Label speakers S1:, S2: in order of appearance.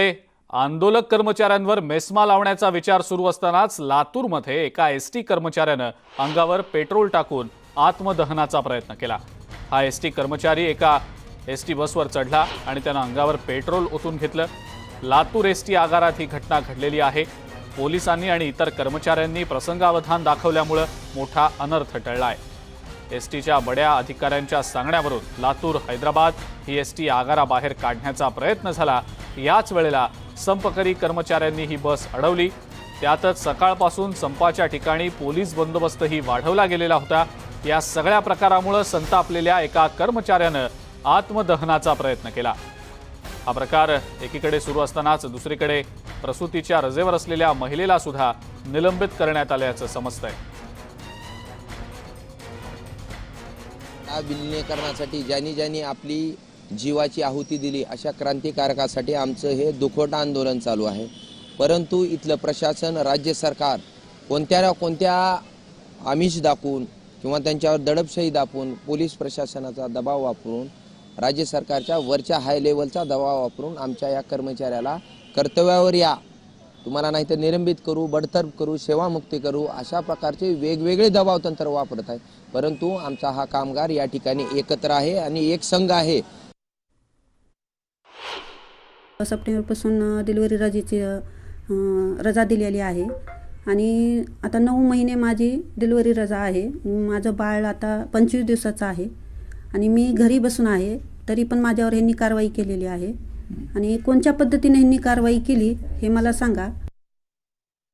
S1: आंदोलक कर्मचाऱ्यांवर मेस्मा लावण्याचा विचार सुरू असतानाच लातूरमध्ये एका एस टी कर्मचाऱ्यानं अंगावर पेट्रोल टाकून आत्मदहनाचा प्रयत्न केला. हा एस टी कर्मचारी एका एस टी बसवर चढला आणि त्यानं अंगावर पेट्रोल ओतून घेतलं. लातूर एस टी आगारात ही घटना घडलेली आहे. पोलिसांनी आणि इतर कर्मचाऱ्यांनी प्रसंगावधान दाखवल्यामुळं मोठा अनर्थ टळला आहे एस टीच्या बड्या अधिकाऱ्यांच्या सांगण्यावरून लातूर हैदराबाद ही एस टी आगाराबाहेर काढण्याचा प्रयत्न झाला याच वेळेला संपकरी कर्मचाऱ्यांनी ही बस अडवली. त्यातच सकाळपासून संपाच्या ठिकाणी पोलीस बंदोबस्तही वाढवला गेलेला होता. या सगळ्या प्रकारामुळे संतापलेल्या एका कर्मचाऱ्यानं आत्मदहनाचा प्रयत्न केला. हा प्रकार एकीकडे सुरू असतानाच दुसरीकडे प्रसूतीच्या रजेवर असलेल्या महिलेला सुद्धा निलंबित करण्यात आल्याचं समजतंय.
S2: या विलिनीकरणासाठी ज्यांनी ज्यांनी आपली जीवाची आहुती दिली अशा क्रांतिकारकासाठी आमचं हे दुखोट आंदोलन चालू आहे. परंतु इथलं प्रशासन राज्य सरकार कोणत्या ना कोणत्या आमिष दाखवून किंवा त्यांच्यावर दडपशाही दाखवून पोलीस प्रशासनाचा दबाव वापरून राज्य सरकारच्या वरच्या हाय लेवलचा दबाव वापरून आमच्या या कर्मचाऱ्याला कर्तव्यावर या. तुम्हाला नाही तर निलंबित करू बडतर्फ करू सेवामुक्ती करू अशा प्रकारचे वेगवेगळे दबाव तंत्र वापरत आहे. परंतु आमचा हा कामगार या ठिकाणी एकत्र आहे आणि एक संघ आहे.
S3: सप्टेंबरपासून डिलिव्हरी रजेची रजा दिलेली आहे. आणि आता नऊ महिने माझी डिलिव्हरी रजा आहे. माझं बाळ आता पंचवीस दिवसाचं आहे. आणि मी घरी बसून आहे तरी पण माझ्यावर ह्यांनी कारवाई केलेली आहे. आणि कोणत्या पद्धतीने ह्यांनी कारवाई केली हे मला सांगा.